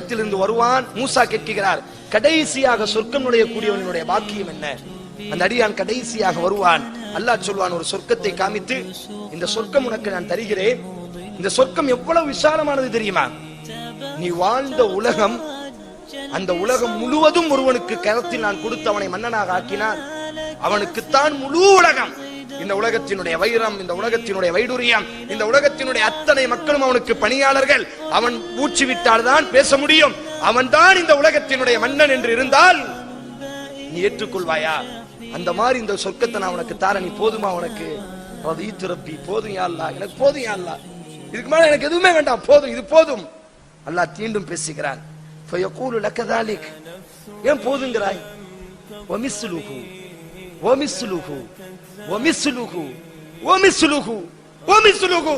நரகத்திலிருந்து வருவான் மூசா கேட்கிறார். கடைசியாக சொர்க்கம் நுழைய கூடியவனுடைய பாக்கியம் என்ன? அந்த அடியான் கடைசியாக வருவான். அல்லாஹ் சொல்வான் ஒரு சொர்க்கத்தை காமித்து இந்த சொர்க்கம் உனக்கு நான் தருகிறேன். இந்த சொர்க்கம் எவ்வளவு விசாலமானது தெரியுமா? நீ வாழ்ந்த உலகம் அந்த உலகம் முழுவதும் ஒருவனுக்கு கரத்தில் நான் கொடுத்து அவனை மன்னனாக ஆக்கினான். அவனுக்குத்தான் முழு உலகம். இந்த உலகத்தினுடைய வைரம் இந்த உலகத்தினுடைய வைடூரியம் இந்த உலகத்தினுடைய அத்தனை மக்களும் அவனுக்கு பணியாளர்கள். அவன் ஊற்றி விட்டால்தான் பேச முடியும். அவன்தான் இந்த உலகத்தினுடைய மன்னன் என்று இருந்தால் நீ ஏற்றுக்கொள்வாயா? அந்த மாதிரி இந்த சொர்க்கத்தை நான் உனக்கு தார நீ போதுமா உனக்கு? ரதீத்து ரப்பி போதும் யா அல்லாஹ். எனக்கு போதும் யா இதுக்கு மேல எனக்கு எதுவுமே வேண்டாம். போதும் இது போதும். அல்லாஹ் தீண்டும் பேசுகிறான். ஃபயகூலு லக்க ஏன் போதுங்கிறாய்? வமிஸ்லுஹு. வமிஸ்லுஹு வமிஸ்லுஹு வமிஸ்லுஹு வமிஸ்லுஹு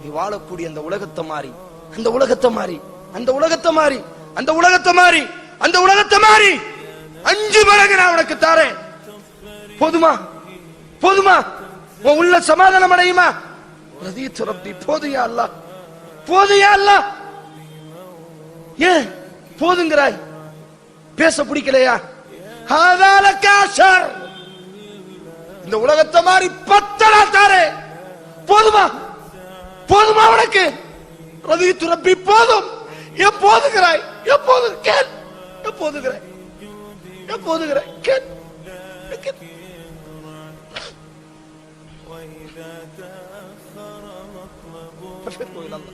நீ வாழக்கூடிய அந்த உலகத்தை மாறி அந்த உலகத்தை மாறி அந்த உலகத்தை மாறி அந்த உலகத்தை மாறி அந்த உலகத்தை மாறி. அஞ்சு மடங்கு நான் உனக்கு தாரேன். போதுமா? போதுமா? உன் உள்ள சமாதானம் அடையுமா? ரதீத்து துரப்பி போதுயா அல்லாஹ். போதுயா அல்லா ஏன்? போதுங்கிறாய். பேச பிடிக்கலையா? ஹாதால காசர் இந்த உலகத்தை மாதிரி பத்தலா தாரே போதுமா போதுமா உனக்கு ரதீத்து ரப்பி போதும் எப்போதுகிறாய் எப்போது கேள் எப்போதுகிறாய் எப்போதுகிறாய் கேள் கேள் ففروا إلى الله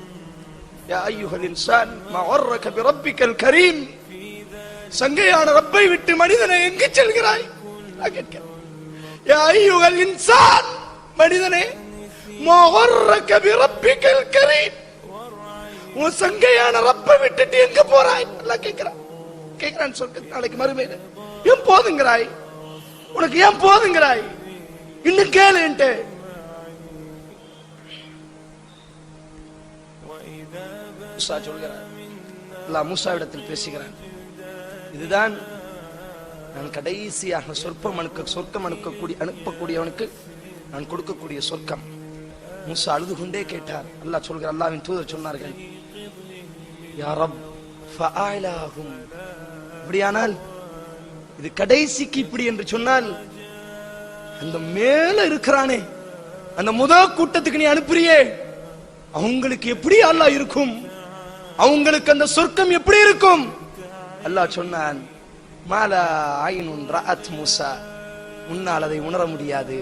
يا أيها الإنسان ما غرك بربك الكريم சங்கையான ரப்பை விட்டு மனிதனை எங்கு செல்கிறாய்? ஐயுகள் இன்சான் மனிதனே மொஹர்ரக்க விரப்பிக்கல் கரீ உன் சங்கையான ரப்பை விட்டுட்டு எங்க போறாய்? எல்லாம் கேட்கிறான். கேட்கிறான்னு சொல்லிட்டு நாளைக்கு மறுமையில. ஏன் போதுங்கிறாய்? உனக்கு ஏன் போதுங்கிறாய்? இன்னும் கேளுன்ட்டு சொல்கிறார். மூசாவிடத்தில் பேசுகிறான். இதுதான் நான் கடைசியாக சொற்பம் அணுக்க சொர்க்கம் அணுக்கக்கூடிய அனுப்பக்கூடியவனுக்கு நான் கொடுக்கக்கூடிய சொர்க்கம். மூசா அழுது கொண்டே கேட்டார். அல்லாஹ் சொல்கிற அல்லாவின் தூதர் சொன்னார்கள் யாரப் ரப் இப்படியானால் இது கடைசிக்கு இப்படி என்று சொன்னால் அந்த மேல இருக்கிறானே அந்த முத கூட்டத்துக்கு நீ அனுப்புறியே அவங்களுக்கு எப்படி அல்லாஹ் இருக்கும்? அவங்களுக்கு அந்த சொர்க்கம் எப்படி இருக்கும்? அல்லாஹ் சொன்னான் மாலா ஆயினுன் ரஅத் மூசா. உன்னால் அதை உணர முடியாது.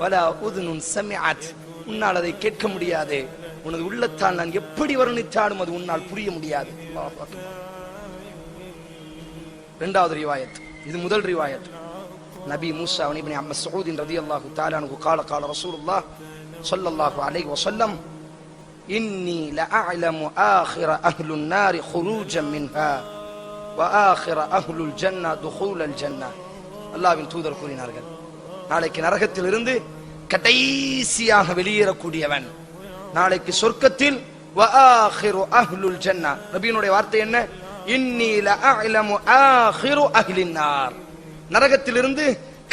வல உதுனுன் சமிஅத். உன்னால் அதை கேட்க முடியாது. உனது உள்ளத்தால் நான் எப்படி வர்ணித்தாலும் அது உன்னால் புரிய முடியாது. இரண்டாவது ரிவாயத். இது முதல் ரிவாயத். நபி மூசா இப்னி அம்ம சவுதின் ரதி அல்லாஹு தாலானுக்கு கால கால ரசூலுல்லாஹ் சொல்லல்லாஹு அலைஹி வஸல்லம் இன்னி லஅஅலமு ஆஹிர அஹ்லுன் நாரி ஹுரூஜம் மின்ஹா. அஹ்லுல் ஜன்னா துஹூலல் ஜன்னா. அல்லாவின் தூதர் கூறினார்கள். நாளைக்கு நரகத்திலிருந்து கடைசியாக வெளியேறக்கூடியவன். நாளைக்கு சொர்க்கத்தில் அஹ்லுல் ஜன்னா. நபியினுடைய வார்த்தை என்ன? இன்னில அலமு ஆஹிரு அஹ்லின்னார் நரகத்திலிருந்து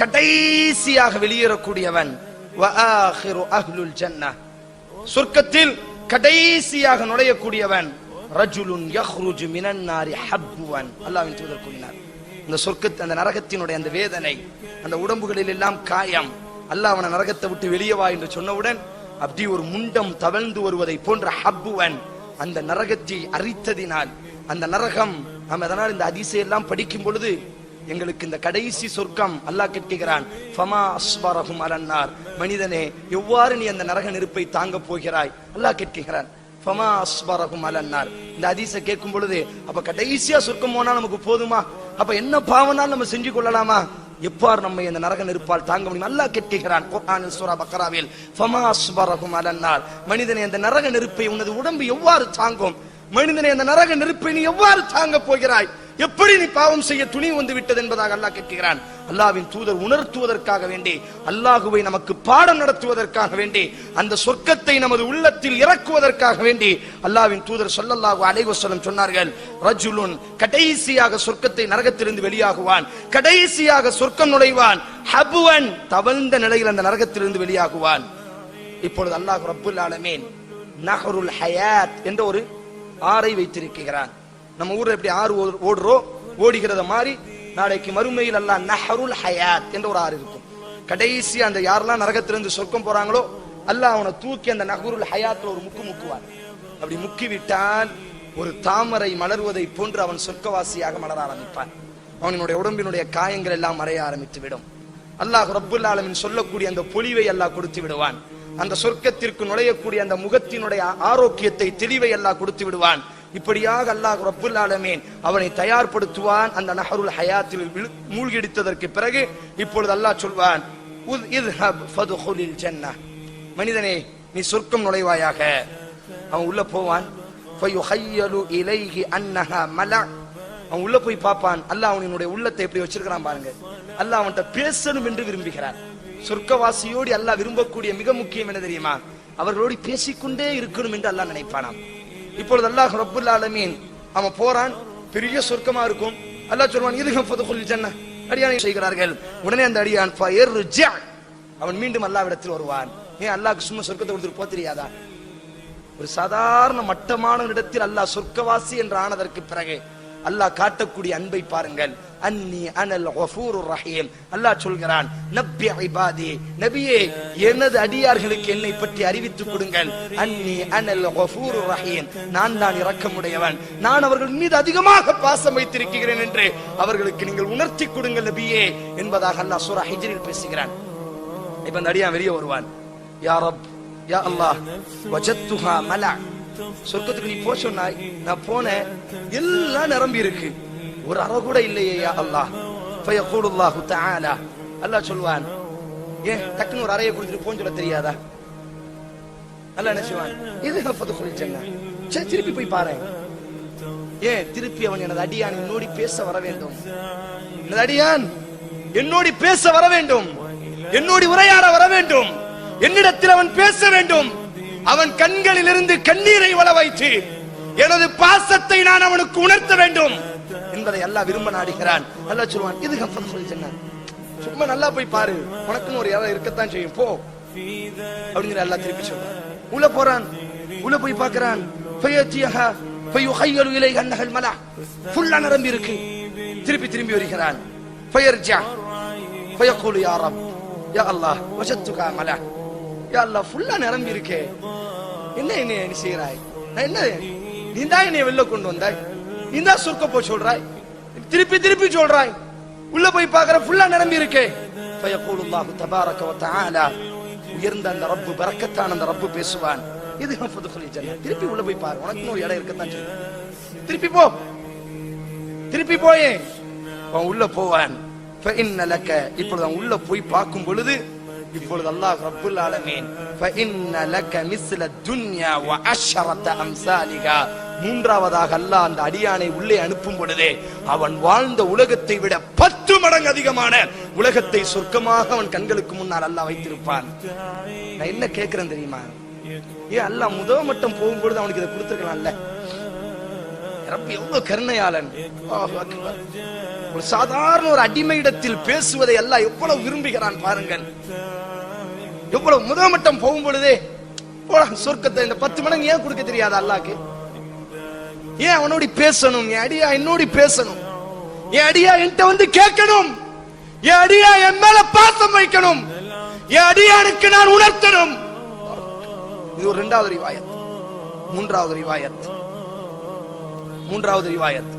கடைசியாக வெளியேறக்கூடியவன் அஹ்லுல் ஜன்னா. சொர்க்கத்தில் கடைசியாக நுழையக்கூடியவன் ரஜுலுன் யஹ்ருஜு மினன் நாரி ஹப்புவன் அல்லாஹ்வின் தூதர் கூறினார். இந்த சொர்க்கத்து அந்த நரகத்தினுடைய அந்த வேதனை அந்த உடம்புகளில் எல்லாம் காயம் அல்லாஹ் அவனை நரகத்தை விட்டு வெளியே வா என்று சொன்னவுடன் அப்படி ஒரு முண்டம் தவழ்ந்து வருவதை போன்ற ஹப்புவன் அந்த நரகத்தை அரித்ததினால் அந்த நரகம் நாம் அதனால் இந்த அதிசயம் எல்லாம் படிக்கும் பொழுது எங்களுக்கு இந்த கடைசி சொர்க்கம் அல்லாஹ் கேட்கிறான் ஃபமா அஸ்வரகும் அலன்னார். மனிதனே எவ்வாறு நீ அந்த நரக நெருப்பை தாங்க போகிறாய்? அல்லாஹ் கேட்கிறான். ஃபமா அஸ்வரஹும் அலன்னார். இந்த அதிச கேட்கும் பொழுது அப்ப கடைசியா சொர்க்கம் போனா நமக்கு போதுமா? அப்ப என்ன பாவனால் நம்ம செஞ்சு கொள்ளலாமா? எவ்வாறு நம்ம அந்த நரக நெருப்பால் தாங்க முடியும்? நல்லா கேட்கிறான் குர்ஆனில் சூரா பக்கராவில் ஃபமா அஸ்வரஹும் அலன்னார். மனிதனை அந்த நரக நெருப்பை உனது உடம்பு எவ்வாறு தாங்கும்? மனிதனை அந்த நரக நெருப்பை நீ எவ்வாறு தாங்க போகிறாய்? எப்படி நீ பாவம் செய்ய துணி வந்து விட்டது என்பதாக அல்லாஹ் கேட்கிறான். அல்லாவின் தூதர் உணர்த்துவதற்காக வேண்டி அல்லாஹுவை நமக்கு பாடம் நடத்துவதற்காக வேண்டி அந்த சொர்க்கத்தை நமது உள்ளத்தில் இறக்குவதற்காக வேண்டி அல்லாவின் தூதர் சொல்லல்லாஹு அலைவசலம் சொன்னார்கள் ரஜுலுன் கடைசியாக சொர்க்கத்தை நரகத்திலிருந்து வெளியாகுவான் கடைசியாக சொர்க்கம் நுழைவான் ஹபுவன் தவழ்ந்த நிலையில் அந்த நரகத்திலிருந்து வெளியாகுவான். இப்பொழுது அல்லாஹ் ரபுல் ஆலமீன் நஹருல் ஹயாத் என்ற ஒரு ஆறை வைத்திருக்கிறான். நம்ம ஊர்ல எப்படி ஆறு ஓடுறோம் ஓடுகிறத மாதிரி நாளைக்கு மறுமையில் அல்லாஹ் நஹருல் ஹயாத் என்ற ஒரு ஆறு இருக்கும். கடைசி அந்த யாரெல்லாம் நரகத்திலிருந்து சொர்க்கம் போறாங்களோ அல்லாஹ் அவனை தூக்கி அந்த நஹருல் ஹயாத்ல ஒரு முக்கு முக்குவான். அப்படி முக்கி விட்டால் ஒரு தாமரை மலர்வதை போன்று அவன் சொர்க்கவாசியாக மலர ஆரம்பிப்பான். அவனுடைய உடம்பினுடைய காயங்கள் எல்லாம் மறைய ஆரம்பித்து விடும் அல்லாஹ் ரப்புல் ஆலமின் சொல்லக்கூடிய அந்த பொலிவை அல்லாஹ் கொடுத்து விடுவான். அந்த சொர்க்கத்திற்கு நுழையக்கூடிய அந்த முகத்தினுடைய ஆரோக்கியத்தை தெளிவை அல்லாஹ் கொடுத்து விடுவான். இப்படியாக அல்லாஹ் ரப்புல் ஆலமீன் அவனை தயார்படுத்துவான். அந்த நஹருல் ஹயாத்தில் மூழ்கிடித்ததற்கு பிறகு இப்பொழுது அல்லாஹ் சொல்வான் உத் இத்ஹப் ஃபதுஹுலில் ஜன்னah மனிதனே நீ சொர்க்கம் நுழைவாயாக. அவன் உள்ள போவான். ஃபயுஹய்யலு இலைஹி அன்னஹா மலா. அவன் உள்ள போய் பார்ப்பான். அல்லாஹ் அவனுடைய உள்ளத்தை எப்படி வச்சிருக்கிறான் பாருங்க. அல்லாஹ் அவன்கிட்ட பேசணும் என்று விரும்புகிறான். சொர்க்கவாசியோடு அல்லாஹ் விரும்பக்கூடிய மிக முக்கியம் என்ன தெரியுமா? அவர்களோடு பேசிக்கொண்டே இருக்கணும் என்று அல்லாஹ் நினைப்பானாம். இப்பொழுது அல்லாஹ் ரப்புல் ஆலமீன் அவன் போறான் பெரிய சொர்க்கமா இருக்கும். அல்லாஹ் சொல்வான் இதுகம் ஃபதுகுல் ஜன்னah அடியானை செய்கிறார்கள். உடனே அந்த அடியான் ஃபயர்ஜா அவன் மீண்டும் அல்லாவிடத்தில் வருவான். ஏன் அல்லாஹ் சும்மா சொர்க்கத்தை கொடுத்துட்டு போக தெரியாதா? ஒரு சாதாரண மட்டமான இடத்தில் அல்லாஹ் சொர்க்கவாசி என்று ஆனதற்கு பிறகு அல்லாஹ் காட்டக்கூடிய அன்பை பாருங்கள். அன்னி அனல் ஹஃபூரு ரஹீம். அல்லாஹ் சொல்கிறான் நப்பி ஐபாதி நபியே எனது அடியார்களுக்கு என்னை பற்றி அறிவித்துக் கொடுங்கள். அன்னி அனல் ஹஃபூரு ரஹீம். நான் தான் இரக்கமுடையவன். நான் அவர்கள் மீது அதிகமாக பாசம் வைத்திருக்கிறேன் என்று அவர்களுக்கு நீங்கள் உணர்த்தி கொடுங்கள் நபியே என்பதாக அல்லாஹ் சூரா ஹிஜ்ரில் பேசுகிறான். இப்ப அந்த அடியான் வெளியே வருவான். யா ரப் யா அல்லாஹ் வஜத்துஹா மலா சொர்க்கத்துக்கு நீ போ சொன்னாய் நான் போனேன் எல்லாம் நிரம்பி இருக்கு. ஒரு அறை கூட இல்லையே யா அல்லாஹ். ஃபயகூலு அல்லாஹு தஆலா. அல்லாஹ் சொல்வான் ஏன் டக்குன்னு ஒரு அறையை கொடுத்துட்டு போன்னு சொல்ல தெரியாதா? அல்லாஹ் என்ன செய்வான் இது ஃபதுகுல் ஜன்னah சரி திருப்பி போய் பாரு. ஏன் திருப்பி அவன் எனது அடியான் என்னோடி பேச வர வேண்டும்? எனது அடியான் என்னோடி பேச வர வேண்டும்? என்னோடி உரையாட வர வேண்டும்? என்னிடத்தில் அவன் பேச வேண்டும்? அவன் கண்களிலிருந்து கண்ணீரை வள வைத்து எனது பாசத்தை நான் அவனுக்கு உணர்த்த வேண்டும் என்பதை எல்லாம் விரும்ப நாடுகிறான் நல்லா சொல்லுவான் இது கஃபன் சொல்லி சொன்னான். சும்மா நல்லா போய் பாரு. உனக்குன்னு ஒரு இடம் இருக்கத்தான் செய்யும். போ. அப்படிங்கிற எல்லாம் திருப்பி சொல்றான். உள்ள போறான். உள்ள போய் பார்க்கிறான். ஃபயத்தியஹா ஃபயுஹய்யலு இலை அன்னஹல் மலா. ஃபுல்லா நிரம்பி இருக்கு. திருப்பி திரும்பி வருகிறான். ஃபயர்ஜா. ஃபயக்கூலு யா ரப். யா அல்லாஹ் வஜத்துகா மலா. யா அல்லாஹ் ஃபுல்லா நிரம்பி இருக்கே என்ன என்ன நீ செய்றாய் நான் என்ன நீ தான் என்னை வெளில கொண்டு வந்தாய் நீ தான் சுருக்க போ சொல்றாய் திருப்பி திருப்பி சொல்றாய் உள்ள போய் பார்க்கற ஃபுல்லா நிரம்பி இருக்கே ஃபயக்கூலு அல்லாஹ் தபாரக வ தஆலா உயர்ந்த அந்த ரப்பு பரக்கத்தான அந்த ரப்பு பேசுவான் இது ஃபதுகுல் ஜன்னah திருப்பி உள்ள போய் பாரு உனக்கு ஒரு இடம் இருக்கத்தான் செய்யும் திருப்பி போ திருப்பி போயே அவன் உள்ள போவான் فإن لك இப்பொழுது அவன் உள்ள போய் பார்க்கும் பொழுது இப்பொழுது அல்லாஹ் ரப்புல் ஆலமீன் فإن لك مثل الدنيا وعشرة أمثالها மூன்றாவதாக அல்லாஹ் அந்த அடியானை உள்ளே அனுப்பும் பொழுதே அவன் வாழ்ந்த உலகத்தை விட பத்து மடங்கு அதிகமான உலகத்தை சொர்க்கமாக அவன் கண்களுக்கு முன்னால் அல்லாஹ் வைத்திருப்பான் நான் என்ன கேட்கிறேன் தெரியுமா ஏன் அல்லாஹ் முதல் மட்டம் போகும்பொழுது அவனுக்கு இதை கொடுத்துருக்கலாம்ல ரப்பி எவ்வளவு கருணையாளன் அல்லாஹு அக்பர். ஒரு சாதாரண ஒரு அடிமையிடத்தில் பேசுவதை எல்லாம் எவ்வளவு விரும்புகிறான் பாருங்கள் எவ்வளவு முதமட்டம் போகும் பொழுதே போடா, சொர்க்கத்தை இந்த பத்து மடங்கு ஏன் கொடுக்க தெரியாது அல்லாக்கு? ஏன் அவனோடி பேசணும்? என் அடியா என்னோடி பேசணும்? என் அடியா என்கிட்ட வந்து கேட்கணும்? என் அடியா என் மேல பாசம் வைக்கணும்? என் அடியானுக்கு நான் உணர்த்தணும்? இது ஒரு இரண்டாவது ரிவாயத். மூன்றாவது ரிவாயத். மூன்றாவது ரிவாயத்.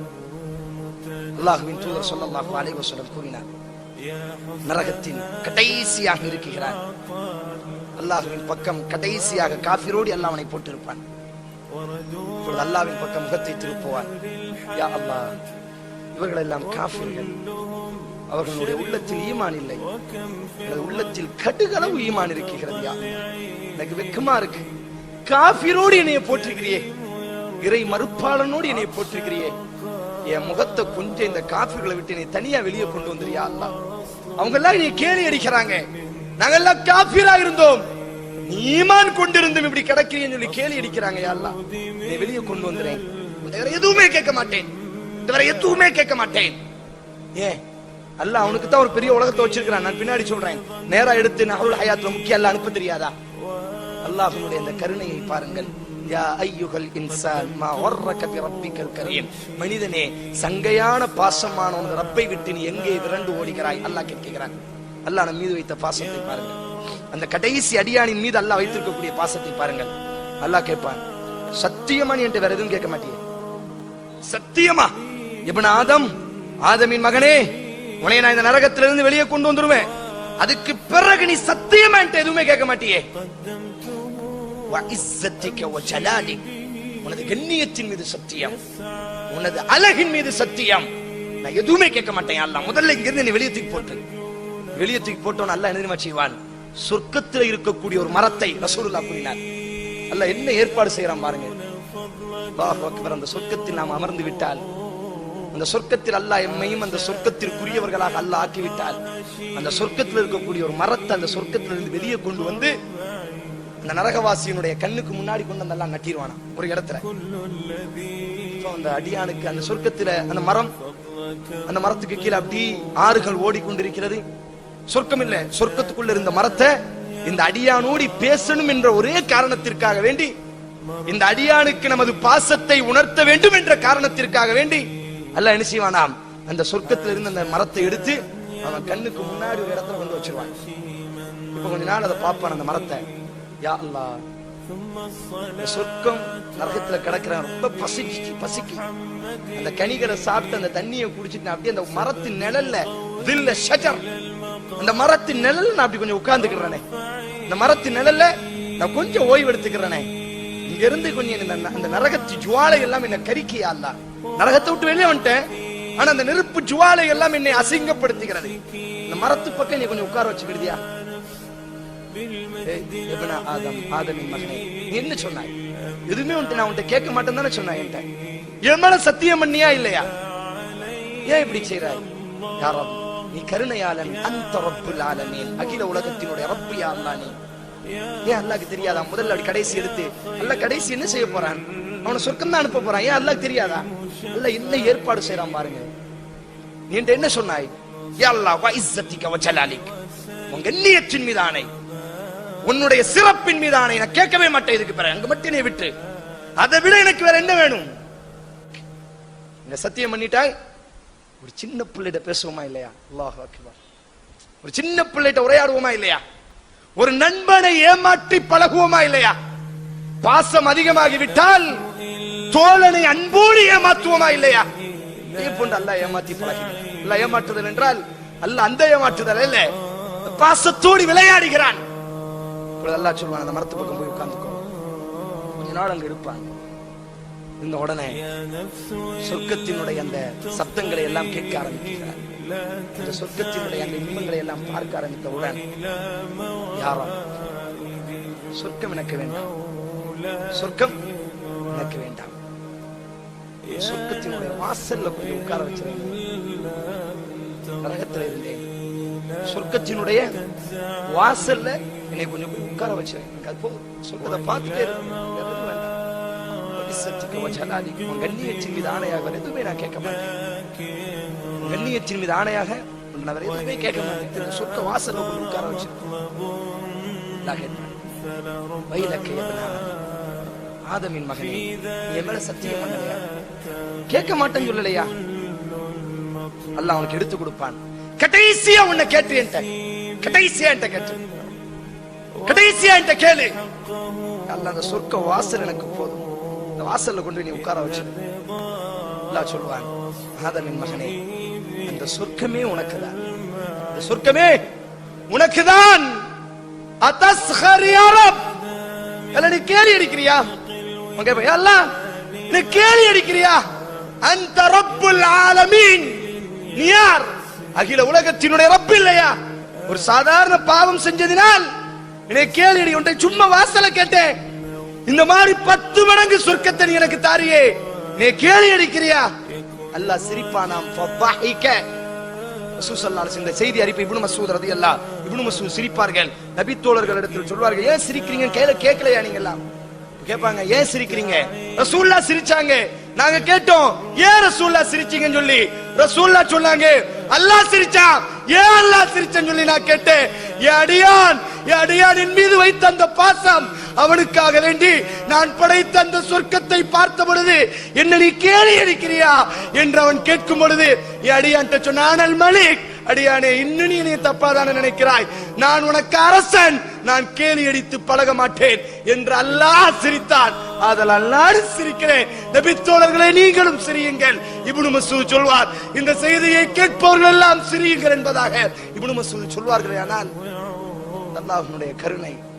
அல்லாஹ்வின் தூதர் ஸல்லல்லாஹு அலைஹி வஸல்லம் கூறினார் நரகத்தின் கடைசியாக இருக்குகிறார் அல்லாஹுவின் பக்கம் கடைசியாக காஃபிரோடு அல்லாஹ் அவனை போட்டிருப்பான். இப்பொழுது அல்லாஹ்வின் பக்கம் முகத்தை திருப்புவான். யா அல்லாஹ் இவர்கள் எல்லாம் காஃபிர்கள். அவர்களுடைய உள்ளத்தில் ஈமான் இல்லை. உள்ளத்தில் கடுகளவு ஈமான் இருக்கிறது. யா எனக்கு வெக்கமா இருக்கு. காஃபிரோடு என்னைய போட்டிருக்கிறியே இறை மறுப்பாளனோடு என்னைய போட்டிருக்கிறியே என் முகத்தை கொஞ்சம் இந்த காஃபிர்களை விட்டு என்னை தனியா வெளியே கொண்டு வந்துறியா அல்லாஹ். அவங்க எல்லாம் நீ கேலி அடிக்கிறாங்க. நாங்கெல்லாம் காபீரா இருந்தோம். நீ ஈமான் கொண்டிருந்தும் இப்படி கிடக்கிறீன்னு சொல்லி கேலி அடிக்கிறாங்க யாரெல்லாம்? நீ வெளியே கொண்டு வந்துறேன். வேற எதுவுமே கேட்க மாட்டேன். இந்த வேற எதுவுமே கேட்க மாட்டேன். ஏ அல்ல அவனுக்கு தான் ஒரு பெரிய உலகத்தை வச்சிருக்கிறான். நான் பின்னாடி சொல்றேன். நேரா எடுத்து நான் ஹயாத்துல முக்கிய அல்ல அனுப்ப தெரியாதா? அல்லாஹனுடைய அந்த கருணையை பாருங்கள். யா ஐயுகல் இன்சான் மா ஒர்ரக பிரப்பிக்கல் மனிதனே சங்கையான பாசமான உன் ரப்பை விட்டு நீ எங்கே விரண்டு ஓடுகிறாய்? அல்லாஹ் கேட்கிறான். அல்லாஹ் நம் மீது வைத்த பாசத்தை பாருங்க அந்த கடைசி அடியானின் மீது அல்லாஹ் வைத்திருக்கக்கூடிய பாசத்தை பாருங்கள். அல்லாஹ் கேட்பான் சத்தியமா நீ என்று வேற எதுவும் கேட்க மாட்டியே? சத்தியமா? இவன் ஆதம் ஆதமின் மகனே உனைய நான் இந்த நரகத்திலிருந்து வெளியே கொண்டு வந்துருவேன். அதுக்கு பிறகு நீ சத்தியமா என்கிட்ட எதுவுமே கேட்க மாட்டியே? உனது கண்ணியத்தின் மீது சத்தியம். உனது அழகின் மீது சத்தியம். நான் எதுவுமே கேட்க மாட்டேன் அல்லாஹ். முதல்ல இங்கிருந்து நீ வெளியே தூக்கி போட்டு. வெளியே தூக்கி போட்டோம் அல்லாஹ் என்ன செய்வான்? சொர்க்கத்துல இருக்கக்கூடிய ஒரு மரத்தை ரசூலுல்லாஹ் கூறினார். அல்ல என்ன ஏற்பாடு செய்யறான் பாருங்க. அந்த சொர்க்கத்தில் நாம் அமர்ந்து விட்டால் அந்த சொர்க்கத்தில் அல்லாஹ் எம்மையும் அந்த சொர்க்கத்திற்குரியவர்களாக அல்லாஹ் ஆக்கி விட்டால் அந்த சொர்க்கத்தில் இருக்கக்கூடிய ஒரு மரத்தை அந்த சொர்க்கத்திலிருந்து வெளியே கொண்டு வந்து அந்த நரகவாசியினுடைய கண்ணுக்கு முன்னாடி கொண்டு வந்தெல்லாம் நட்டிடுவானா ஒரு இடத்துல. அந்த அடியானுக்கு அந்த சொர்க்கத்துல அந்த மரம் அந்த மரத்துக்கு கீழே அப்படி ஆறுகள் ஓடிக்கொண்டிருக்கிறது. சொர்க்கம் இல்ல சொர்க்கத்துக்குள்ள இருந்த மரத்தை இந்த அடியானோடி பேசணும் என்ற ஒரே காரணத்திற்காக வேண்டி இந்த அடியானுக்கு நமது பாசத்தை உணர்த்த வேண்டும் என்ற காரணத்திற்காக வேண்டி அல்ல என்ன செய்வானாம் அந்த சொர்க்கத்துல இருந்து அந்த மரத்தை எடுத்து அவன் கண்ணுக்கு முன்னாடி ஒரு இடத்துல கொண்டு வச்சிருவான். இப்ப கொஞ்ச நாள் அதை பார்ப்பான் அந்த மரத்தை. யா சொர்க்கம் நரகத்துல கிடக்குறேன் ரொம்ப பசிச்சு பசிக்கு. அந்த கனிகளை சாப்பிட்டு அந்த தண்ணியை குடிச்சிட்டு அப்படியே அந்த மரத்தின் நிழல்ல தில்ல ஷஜர். அந்த மரத்தின் நிழல்ல நான் அப்படி கொஞ்சம் உட்கார்ந்துக்கிறேனே. இந்த மரத்தின் நிழல்ல நான் கொஞ்சம் ஓய்வு எடுத்துக்கிறேனே. இங்க இருந்து கொஞ்சம் அந்த நரகத்து ஜுவாலை எல்லாம் என்ன கறிக்கியா அல்ல நரகத்தை விட்டு வெளியே வந்துட்டேன். ஆனா அந்த நெருப்பு ஜுவாலை எல்லாம் என்னை அசிங்கப்படுத்துகிறது. இந்த மரத்து பக்கம் நீ கொஞ்சம் உட்கார வச்சுக்கிடுதியா? ஆதம் ஆதமின் மகனே. என்ன சொன்னாய்? எதுவுமே உன்ட்டு நான் உன்ட்ட கேட்க மாட்டேன் தானே சொன்னாய் என்கிட்ட. என் மேல சத்தியம் பண்ணியா இல்லையா? ஏன் இப்படி செய்றாய்? யா ரப் நீ கருணையாளன் அந்த ரப்புல் ஆலமீன். அகில உலகத்தினுடைய ரப்பு யா நீ. ஏன் அல்லாக்கு தெரியாதா? முதல்ல அப்படி கடைசி எடுத்து அல்லாஹ் கடைசி என்ன செய்ய போறான்? அவனை சொர்க்கம் தான் அனுப்ப போறான். ஏன் அல்லாக்கு தெரியாதா? அல்லாஹ் என்ன ஏற்பாடு செய்யறான் பாருங்க. நீ என்ன சொன்னாய்? யா அல்லாஹ் வ இஸ்ஸத்திக வ ஜலாலிக். உன் கண்ணியத்தின் மீது ஆணை உன்னுடைய சிறப்பின் மீதான நான் கேட்கவே மாட்டேன். இதுக்கு பிறகு அங்க மட்டும் நீ விட்டு. அதை விட எனக்கு வேற என்ன வேணும்? இந்த சத்தியம் பண்ணிட்டாய் ஒரு சின்ன பிள்ளைகிட்ட பேசுவோமா இல்லையா? அல்லாஹ் அக்பர். ஒரு சின்ன பிள்ளைகிட்ட உரையாடுவோமா இல்லையா? ஒரு நண்பனை ஏமாற்றி பழகுவோமா இல்லையா? பாசம் அதிகமாகி விட்டால் தோழனை அன்போடு ஏமாற்றுவோமா இல்லையா? இதே போன்று அல்லாஹ் ஏமாற்றி பழகி அல்லாஹ் ஏமாற்றுதல் என்றால் அல்ல அந்த ஏமாற்றுதல் இல்ல பாசத்தோடு விளையாடுகிறான். இப்பொழுது அல்லாஹ் சொல்வான் அந்த மரத்து பக்கம் போய் உட்காந்துக்கோ. கொஞ்ச நாள் அங்க இருப்பாங்க. இந்த உடனே சொர்க்கத்தினுடைய அந்த சப்தங்களை எல்லாம் கேட்க ஆரம்பிக்கிறார். இந்த சொர்க்கத்தினுடைய அந்த இன்பங்களை எல்லாம் பார்க்க ஆரம்பித்தவுடன் யாரோ சொர்க்கம் எனக்கு வேண்டாம். சொர்க்கம் எனக்கு வேண்டாம். சொர்க்கத்தினுடைய வாசல்ல கொஞ்சம் உட்கார வச்சிருந்தேன் நரகத்துல இருந்தேன். சொர்க்கத்தினுடைய வாசல்ல என்னை கொஞ்சம் போய் உட்கார வச்சிருங்க எனக்கு அது போதும் சொர்க்கத்தை பார்த்துட்டே இருக்கேன் வேற எதுவும் வேண்டாம் இஸ்ஸத்துக்கு வ ஜலாலிக்கு. உன் கண்ணியத்தின் மீது ஆணையாக வேற எதுவுமே நான் கேட்க மாட்டேன் கண்ணியத்தின் மீது ஆணையாக உன்னை நான் வேற எதுவுமே கேட்க மாட்டேன் சொர்க்க வாசல்ல கொண்டு உட்கார வச்சிருக்கேன் வயலக்க ஆதமின் மகனே நீ என் மேல சத்தியம் பண்ணலையா கேட்க மாட்டேன்னு சொல்லலையா அல்லாஹ் அவனுக்கு எடுத்து கொடுப்பான் கடைசியா உன்னை கேட்டு என்கிட்ட கடைசியா என்கிட்ட கேட்டு கடைசியா இந்த கேளு. அல்ல அந்த சொர்க்க வாசல் எனக்கு போதும். இந்த வாசல்ல கொண்டு நீ உட்கார வச்சு. அல்லாஹ் சொல்லுவான் ஆதமின் மகனே அந்த சொர்க்கமே உனக்குதான். அந்த சொர்க்கமே உனக்குதான். அத்தஸ்ஹர் யா நீ கேலி அடிக்கிறியா? உங்க அல்லாஹ் நீ கேலி அடிக்கிறியா? அந்த ரப்புல் ஆலமீன். நீ யார்? அகில உலகத்தினுடைய ரப்பு இல்லையா? ஒரு சாதாரண பாவம் செஞ்சதினால் இதை கேளடி உன்னை சும்மா வாசல கேட்டேன். இந்த மாதிரி பத்து மடங்கு சொர்க்கத்தை நீ எனக்கு தாரியே. நீ கேள்வி அடிக்கிறியா அல்லாஹ் சிரிப்பானாம். ஃபபாஹிக ரசூல் ஸல்லல்லாஹு இந்த செய்தி அறிப்பு இப்னு மஸ்ஊத் ரதியல்லாஹ் இப்னு மஸ்ஊத் சிரிப்பார்கள். நபி தோழர்களிடத்தில் சொல்வார்கள் ஏன் சிரிக்கிறீங்க கேள கேட்கலையா நீங்க எல்லாம் கேட்பாங்க ஏன் சிரிக்கிறீங்க? ரசூல்லா சிரிச்சாங்க. நாங்க கேட்டோம் ஏன் ரசூல்லா சிரிச்சீங்கன்னு சொல்லி? ரசூல்லா சொன்னாங்க அல்லாஹ் சிரிச்சான் ஏன் அல்லாஹ் சொல்லி நான் கேட்டேன்? என் அடியான் என் அடியானின் மீது வைத்த அந்த பாசம் அவனுக்காக வேண்டி நான் படைத்த அந்த சொர்க்கத்தை பார்த்த பொழுது என்ன நீ கேள்வி அடிக்கிறியா? என்று அவன் கேட்கும் பொழுது என் அடியான்ட்ட சொன்னான் மலிக் அடியானே இன்னும் நீ என்னை தப்பாதான நினைக்கிறாய்? நான் உனக்கு அரசன். நான் கேலி அடித்து பழக மாட்டேன் என்று அல்லாஹ் சிரித்தான் அதில் அல்லாடு சிரிக்கிறேன். நபித்தோழர்களே நீங்களும் சிரியுங்கள். இப்னு மசூத் சொல்வார் இந்த செய்தியை கேட்பவர்கள் எல்லாம் சிரியுங்கள் என்பதாக. இப்னு மசூத் சொல்வார்களே ஆனால் அல்லாஹ்வுடைய கருணை